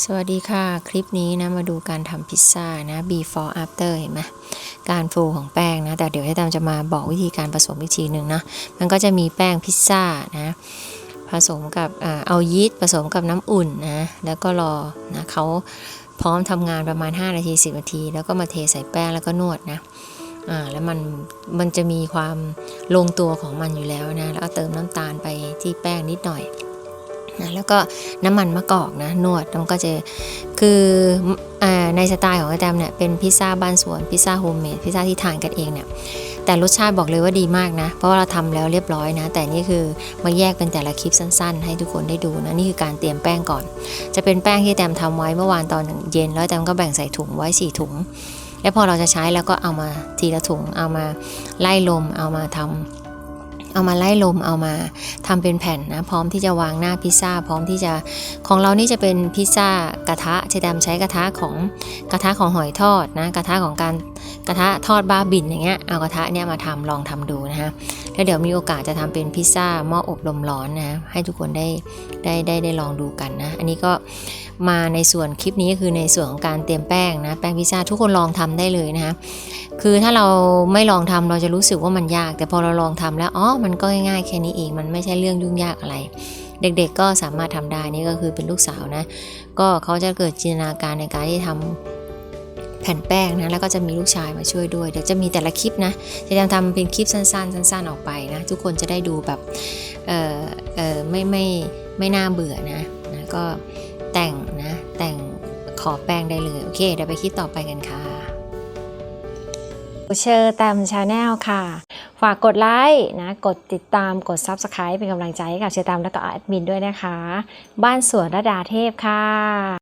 สวัสดีค่ะ คลิปนี้นะมาดูการทำพิซซ่านะ before after เห็นไหมการฟูของแป้งนะ แต่เดี๋ยวให้ตามจะมาบอกวิธีการผสมวิธีหนึ่งนะ มันก็จะมีแป้งพิซซ่านะผสมกับเอายีสต์ผสมกับน้ำอุ่นนะแล้วก็รอนะเขาพร้อมทำงานประมาณ 5 นาที 10 นาที แล้วก็มาเทใส่แป้งแล้วก็นวดนะอ่าแล้วมันมันจะมีความลงตัวของมันอยู่แล้วนะแล้วก็เติมน้ำตาลไปที่แป้งนิดหน่อย นะแล้วก็น้ำมันมะกอกนะนวดมันก็จะคืออในสไตล์ของอาจารย์เนี่ยเป็นพิซซ่าบ้านสวนพิซซ่าโฮมเมดพิซซ่าที่ทานกันเองเนี่ยแต่รสชาติบอกเลยว่าดีมากนะ เพราะว่าเราทำแล้วเรียบร้อยนะ แต่นี่คือมาแยกเป็นแต่ละคลิปสั้นๆ ให้ทุกคนได้ดูนะ นี่คือการเตรียมแป้งก่อน จะเป็นแป้งที่แตมทำไว้เมื่อวานตอนเย็น แล้วแตมก็แบ่งใส่ถุงไว้สี่ถุง แล้วพอเราจะใช้แล้วก็เอามาทีละถุงเอามาไล่ลมเอามาทำ เอามาไล่ลมเอามาทำเป็นแผ่นนะพร้อมที่จะวางหน้าพิซซ่าพร้อมที่จะของเรานี่จะเป็นพิซซ่ากระทะเชดามใช้กระทะของกระทะของหอยทอดนะกระทะของการกระทะทอดบ้าบินอย่างเงี้ยเอากระทะเนี่ยมาทำลองทำดูนะฮะแล้วเดี๋ยวมีโอกาสจะทำเป็นพิซซ่าหม้ออบลมร้อนนะให้ทุกคนได้ได้ได้ได้ลองดูกันนะอันนี้ก็มาในส่วนคลิปนี้ก็คือในส่วนของการเตรียมแป้งนะแป้งพิซซ่าทุกคนลองทำได้เลยนะคะ คือถ้าเราไม่ลองทำเราจะรู้สึกว่ามันยาก แต่พอเราลองทำแล้วอ๋อมันก็ง่ายๆแค่นี้เองมันไม่ใช่เรื่องยุ่งยากอะไร เด็กๆก็สามารถทำได้นี่ก็คือเป็นลูกสาวนะ ก็เขาจะเกิดจินตนาการในการที่ทำแผ่นแป้งนะแล้วก็จะมีลูกชายมาช่วยด้วย เดี๋ยวจะมีแต่ละคลิปนะจะทำเป็นคลิปสั้นๆ สั้น ๆ ออกไปนะ ทุกคนจะได้ดูแบบเออเออไม่ไม่ไม่น่าเบื่อนะนะก็แต่งนะแต่งขอแป้งได้เลย โอเคเดี๋ยวไปคลิปต่อไปกันค่ะ เชอร์แตมชาแนลค่ะ ฝากกดไลค์นะ กดติดตามกด Subscribe เป็นกำลังใจให้กับเชอร์แตมและก็แอดมินด้วยนะคะ บ้านสวนระดาเทพค่ะ